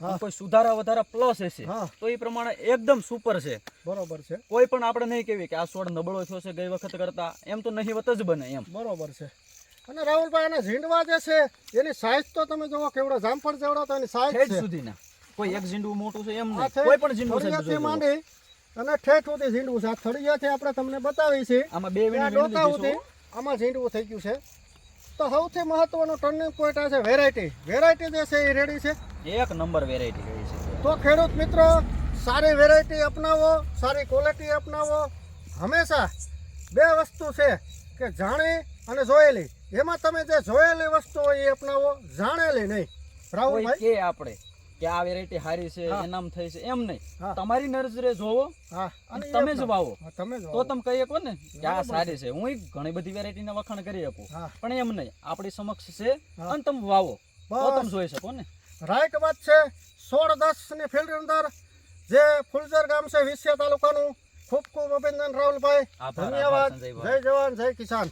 કોઈ સુધારા વધારા પ્લસ હશે. તો એ પ્રમાણે એકદમ સુપર છે. બરોબર છે. કોઈ પણ આપણે નહીં કહેવી કે આ છોડ નબળો થયો છે ગઈ વખત કરતા. એમ તો નહીવત જ બને એમ. બરોબર છે. અને રાહુલભાઈ એના ઝીંડવા જે છે એની સાઈઝ તો તમે જોવો કેવડો જામફળ જેવડો તો એની સાઈઝ છે. સુધીના. કોઈ એક ઝીંડું મોટું છે એમ નહીં. કોઈ પણ ઝીંડવું લેવું. માંડી અને ઠેઠ સુધી ઝીંડવું છે. આ થળિયાથી આપણે તમને બતાવી છે. આમાં બે ડોકા સુધી આમાં ઝીંડવું થઈ ગયું છે. તો સૌથી મહત્વનો ટર્નિંગ પોઈન્ટ આ છે વેરાયટી વેરાયટી જે છે એ રેડી છે. એક નંબર વેરાયટી રેડી છે. તો ખેડૂત મિત્રો સારી વેરાયટી અપનાવો સારી ક્વોલિટી અપનાવો. હંમેશા બે વસ્તુ છે કે જાણી અને જોયેલી. એમાં તમે જે જોયેલી વસ્તુ હોય એ અપનાવો જાણેલી નહીં. રાહુલભાઈ? કે આપણે. કે આ વેરાયટી સારી છે એનામ થઈ છે એમ નહીં. તમારી નજરે જોવો તમે જ વાવો. તો તમે કહી શકો ને કે આ સારી છે. હું ઘણી બધી વેરાયટીના વખાણ કરી શકું પણ એમ નહીં. આપણી સમક્ષ છે અને તમે વાવો. તો તમે જોઈ શકો ને. રાઈટ વાત છે સોળ દસની ફિલ્ડ અંદર જે ફુલઝર ગામ છે વિસ્યા તાલુકાનું. ખૂબ ખૂબ અભિનંદન રાહુલભાઈ. ધન્યવાદ. જય જવાન જય કિસાન.